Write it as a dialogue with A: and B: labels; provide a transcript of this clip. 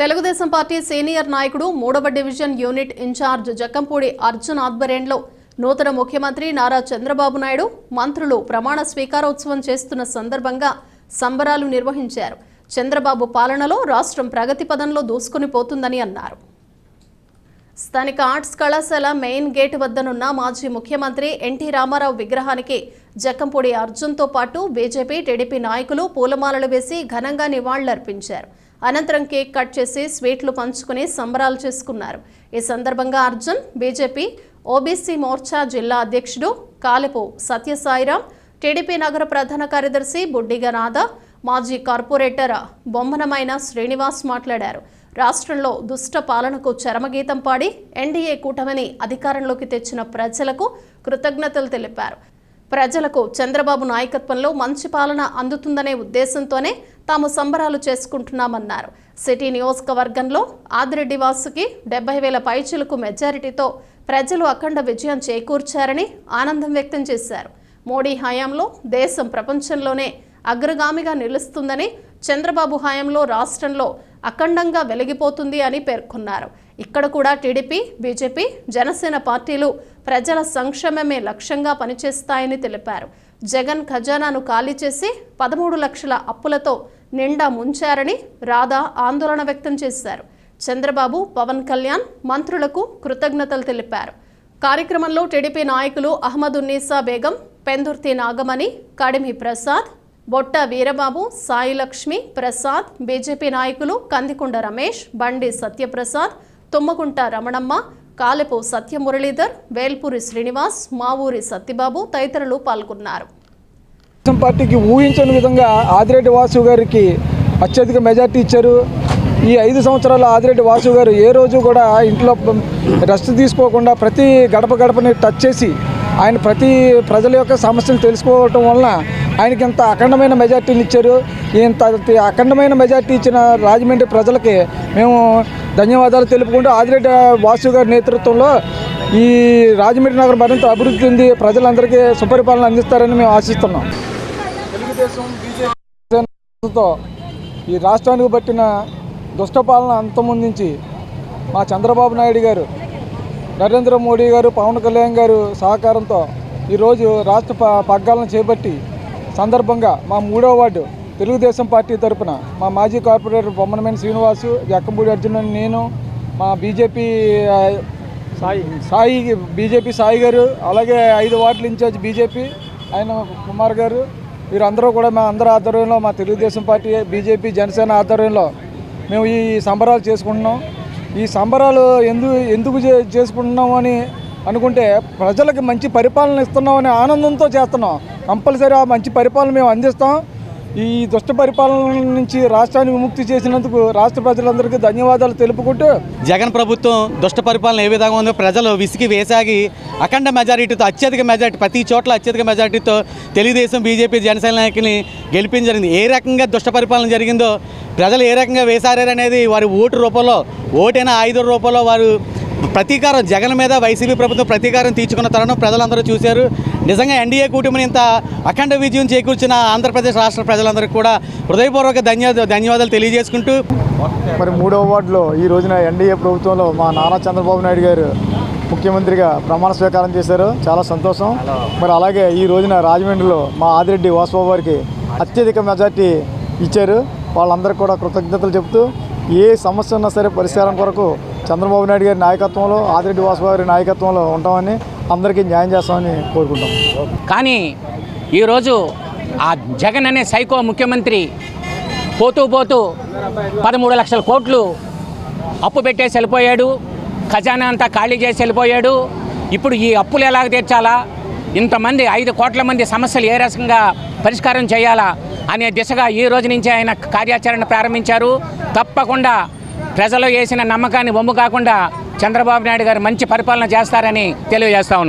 A: Telugu Desam party senior నాయకుడు మూడవ division unit incharge Jakkampudi Arjun ఆధ్వర్యంలో నూతన ముఖ్యమంత్రి నారా చంద్రబాబు నాయుడు మంత్రులు ప్రమాణ స్వీకారోత్సవం చేస్తున్న సందర్భంగా సంబరాలు నిర్వహించారు. చంద్రబాబు పాలనలో రాష్ట్రం ప్రగతి పదంలో దూసుకుని పోతుందని అన్నారు. స్థానిక ఆర్ట్స్ కళాశాల మెయిన్ గేట్ వద్దనున్న మాజీ ముఖ్యమంత్రి ఎన్టీ రామారావు విగ్రహానికి జక్కంపూడి అర్జున్తో పాటు బీజేపీ టీడీపీ నాయకులు పూలమాలలు వేసి ఘనంగా నివాళులర్పించారు. అనంతరం కేక్ కట్ చేసి స్వీట్లు పంచుకుని సంబరాలు చేసుకున్నారు. ఈ సందర్భంగా అర్జున్ బీజేపీ ఓబీసీ మోర్చా జిల్లా అధ్యక్షుడు కాలెపు సత్యసాయిరాం టీడీపీ నగర ప్రధాన కార్యదర్శి బుడ్డిగ నాథ మాజీ కార్పొరేటర్ బొమ్మనమైన శ్రీనివాస్ మాట్లాడారు. రాష్ట్రంలో దుష్ట పాలనకు చరమగీతం పాడి ఎన్డీఏ కూటమిని అధికారంలోకి తెచ్చిన ప్రజలకు కృతజ్ఞతలు తెలిపారు. ప్రజలకు చంద్రబాబు నాయకత్వంలో మంచి పాలన అందుతుందనే ఉద్దేశంతోనే తాము సంబరాలు చేసుకుంటున్నామన్నారు. సిటీ నియోజకవర్గంలో ఆదిరెడ్డి వాసుకి డెబ్బై వేల పైచులకు మెజారిటీతో ప్రజలు అఖండ విజయం చేకూర్చారని ఆనందం వ్యక్తం చేశారు. మోడీ హయాంలో దేశం ప్రపంచంలోనే అగ్రగామిగా నిలుస్తుందని చంద్రబాబు హయాంలో రాష్ట్రంలో అఖండంగా వెలిగిపోతుంది అని పేర్కొన్నారు. ఇక్కడ కూడా టీడీపీ బీజేపీ జనసేన పార్టీలు ప్రజల సంక్షేమమే లక్ష్యంగా పనిచేస్తాయని తెలిపారు. జగన్ ఖజానాను ఖాళీ చేసి పదమూడు లక్షల అప్పులతో నిండా ముంచారని రాధా ఆందోళన వ్యక్తం చేశారు. చంద్రబాబు పవన్ కళ్యాణ్ మంత్రులకు కృతజ్ఞతలు తెలిపారు. కార్యక్రమంలో టీడీపీ నాయకులు అహ్మదున్నీసా బేగం పెందుర్తి నాగమణి కడిమి ప్రసాద్ బొట్ట వీరబాబు సాయి లక్ష్మి ప్రసాద్ బీజేపీ నాయకులు కందికొండ రమేష్ బండి సత్యప్రసాద్ తుమ్మకుంట రమణమ్మ కాలెపు సత్యమురళీధర్ వేల్పూరి శ్రీనివాస్ మావూరి సత్యబాబు తదితరులు పాల్గొన్నారు.
B: పార్టీకి ఊహించని విధంగా ఆదిరెడ్డి వాసు గారికి అత్యధిక మెజార్టీ ఇచ్చారు. ఈ ఐదు సంవత్సరాల ఆదిరెడ్డి వాసు గారు ఏ రోజు కూడా ఇంట్లో రెస్ట్ తీసుకోకుండా ప్రతి గడప గడపని టచ్ చేసి ఆయన ప్రతి ప్రజల యొక్క సమస్యలు తెలుసుకోవటం వలన ఆయనకి ఇంత అఖండమైన మెజార్టీని ఇచ్చారు ఇంత అఖండమైన మెజార్టీ ఇచ్చిన రాజమండ్రి ప్రజలకి మేము ధన్యవాదాలు తెలుపుకుంటూ ఆదిరెడ్డి వాసు గారి నేతృత్వంలో ఈ రాజమండ్రి నగరం మరింత అభివృద్ధి చెంది ప్రజలందరికీ సుపరిపాలన అందిస్తారని మేము ఆశిస్తున్నాం. తెలుగుదేశం బీజేపీతో ఈ రాష్ట్రానికి పట్టిన దుష్టపాలన అంతమొందించి మా చంద్రబాబు నాయుడు గారు నరేంద్ర మోడీ గారు పవన్ కళ్యాణ్ గారు సహకారంతో ఈరోజు రాష్ట్ర ప- పగ్గాలను చేపట్టి సందర్భంగా మా మూడో వార్డు తెలుగుదేశం పార్టీ తరపున మా మాజీ కార్పొరేటర్ బొమ్మనమేని శ్రీనివాసు జక్కంపూడి అర్జున్ అని నేను మా బీజేపీ సాయి. సాయి బీజేపీ సాయి గారు అలాగే ఐదు వార్డుల ఇన్ఛార్జ్ బీజేపీ ఆయన కుమార్ గారు వీరందరూ కూడా మా అందరి ఆధ్వర్యంలో మా తెలుగుదేశం పార్టీ బీజేపీ జనసేన ఆధ్వర్యంలో మేము ఈ సంబరాలు చేసుకుంటున్నాం. ఈ సంబరాలు ఎందుకు ఎందుకు చే- చేసుకుంటున్నాం అని అనుకుంటే ప్రజలకు మంచి పరిపాలన ఇస్తున్నాం అనే ఆనందంతో చేస్తున్నాం. కంపల్సరీ ఆ మంచి పరిపాలన మేము అందిస్తాం. ఈ దుష్ట పరిపాలన నుంచి రాష్ట్రాన్ని విముక్తి చేసినందుకు రాష్ట్ర ప్రజలందరికీ ధన్యవాదాలు తెలుపుకుంటూ
C: జగన్ ప్రభుత్వం దుష్ట పరిపాలన ఏ విధంగా ఉందో ప్రజలు విసిగి వేసాగి అఖండ మెజారిటీతో అత్యధిక మెజారిటీ ప్రతి చోట్ల అత్యధిక మెజారిటీతో తెలుగుదేశం బీజేపీ జనసేన నాయకుల్ని గెలిపించడం ఏ రకంగా దుష్ట పరిపాలన జరిగిందో ప్రజలు ఏ రకంగా వేశారనేది వారి ఓటు రూపంలో ఓటైన ఆయుధ రూపంలో వారు ప్రతీకారం జగన్ మీద వైసీపీ ప్రభుత్వం ప్రతీకారం తీర్చుకున్న తరుణం ప్రజలందరూ చూశారు. నిజంగా ఎన్డీఏ కూటమిని ఇంత అఖండ విజయం చేకూర్చిన ఆంధ్రప్రదేశ్ రాష్ట్ర ప్రజలందరికీ కూడా హృదయపూర్వక ధన్య ధన్యవాదాలు తెలియజేసుకుంటూ
D: మరి మూడవ వార్డులో ఈ రోజున ఎన్డీఏ ప్రభుత్వంలో మా నారా చంద్రబాబు నాయుడు గారు ముఖ్యమంత్రిగా ప్రమాణ స్వీకారం చేశారు. చాలా సంతోషం. మరి అలాగే ఈ రోజున రాజమండ్రిలో మా ఆదిరెడ్డి వాసుబాబు గారికి అత్యధిక మెజార్టీ ఇచ్చారు. వాళ్ళందరికీ కూడా కృతజ్ఞతలు చెబుతూ ఏ సమస్య ఉన్నా సరే పరిష్కారం కొరకు చంద్రబాబు నాయుడు గారి నాయకత్వంలో ఆదిరెడ్డి వాసుబాబు గారి నాయకత్వంలో ఉంటామని అందరికీ న్యాయం చేస్తామని కోరుకుంటాం.
E: కానీ ఈరోజు ఆ జగన్ అనే సైకో ముఖ్యమంత్రి పోతూ పోతూ పదమూడు లక్షల కోట్లు అప్పు పెట్టేసి వెళ్ళిపోయాడు ఖజానా అంతా ఖాళీ చేసి వెళ్ళిపోయాడు. ఇప్పుడు ఈ అప్పులు ఎలాగ తీర్చాలా? ఇంతమంది ఐదు కోట్ల మంది సమస్యలు ఏ రకంగా పరిష్కారం చేయాలా అనే దిశగా ఈ రోజు నుంచి ఆయన కార్యాచరణ ప్రారంభించారు. తప్పకుండా ప్రజలు వేసిన నమ్మకాన్ని బొమ్ము కాకుండా చంద్రబాబు నాయుడు గారు మంచి పరిపాలన చేస్తారని తెలియజేస్తా